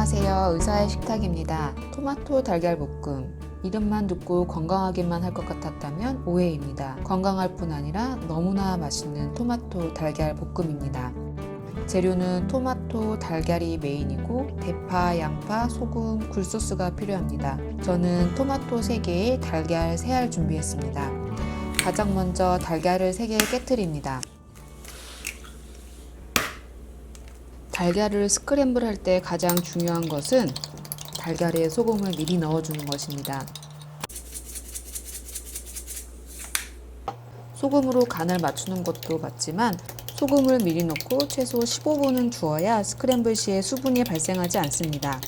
안녕하세요. 의사의 식탁입니다. 토마토 달걀 볶음. 이름만 듣고 건강하기만 할 것 같았다면 오해입니다. 건강할 뿐 아니라 너무나 맛있는 토마토 달걀 볶음입니다. 재료는 토마토, 달걀이 메인이고 대파, 양파, 소금, 굴소스가 필요합니다. 저는 토마토 3개에 달걀 3알 준비했습니다. 가장 먼저 달걀을 3개 깨뜨립니다. 달걀을 스크램블 할 때 가장 중요한 것은 달걀에 소금을 미리 넣어주는 것입니다. 소금으로 간을 맞추는 것도 맞지만 소금을 미리 넣고 최소 15분은 두어야 스크램블 시에 수분이 발생하지 않습니다.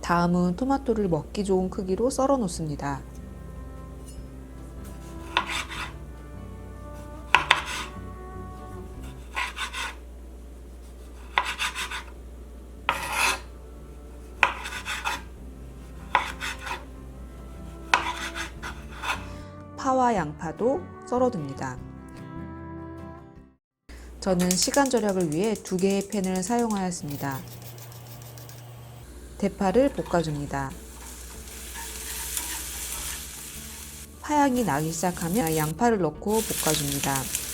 다음은 토마토를 먹기 좋은 크기로 썰어 놓습니다. 파와 양파도 썰어둡니다. 저는 시간 절약을 위해 두 개의 팬을 사용하였습니다. 대파를 볶아줍니다. 파향이 나기 시작하면 양파를 넣고 볶아줍니다.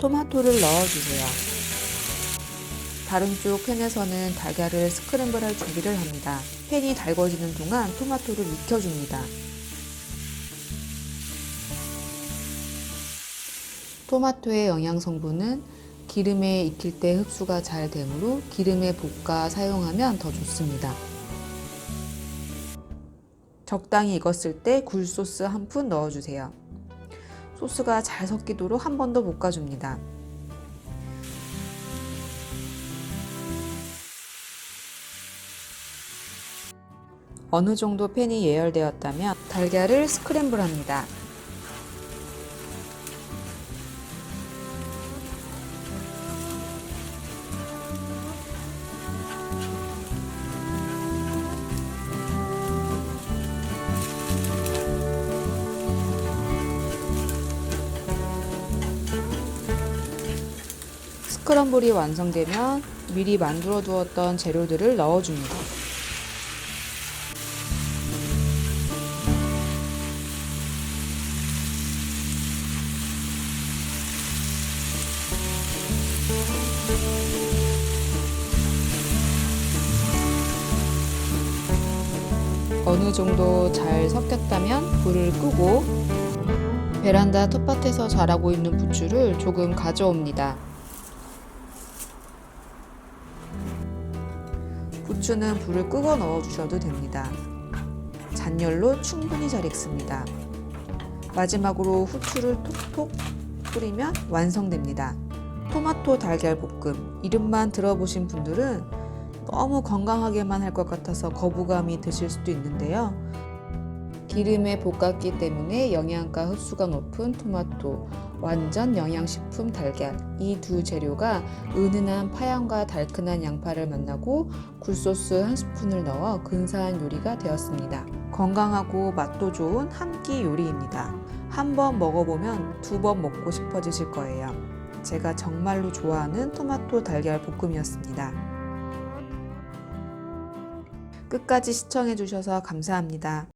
토마토를 넣어주세요. 다른 쪽 팬에서는 달걀을 스크램블 할 준비를 합니다. 팬이 달궈지는 동안 토마토를 익혀줍니다. 토마토의 영양 성분은 기름에 익힐 때 흡수가 잘 되므로 기름에 볶아 사용하면 더 좋습니다. 적당히 익었을 때 굴소스 한 푼 넣어주세요. 소스가 잘 섞이도록 한 번 더 볶아줍니다. 어느 정도 팬이 예열되었다면 달걀을 스크램블 합니다. 스크럼블이 완성되면 미리 만들어 두었던 재료들을 넣어줍니다. 어느 정도 잘 섞였다면 불을 끄고 베란다 텃밭에서 자라고 있는 부추를 조금 가져옵니다. 부추는 불을 끄고 넣어 주셔도 됩니다. 잔열로 충분히 잘 익습니다. 마지막으로 후추를 톡톡 뿌리면 완성됩니다. 토마토 달걀 볶음 이름만 들어보신 분들은 너무 건강하게만 할 것 같아서 거부감이 드실 수도 있는데요. 기름에 볶았기 때문에 영양가 흡수가 높은 토마토, 완전 영양식품 달걀 이 두 재료가 은은한 파향과 달큰한 양파를 만나고 굴소스 한 스푼을 넣어 근사한 요리가 되었습니다. 건강하고 맛도 좋은 한 끼 요리입니다. 한 번 먹어보면 두 번 먹고 싶어지실 거예요. 제가 정말로 좋아하는 토마토 달걀 볶음이었습니다. 끝까지 시청해주셔서 감사합니다.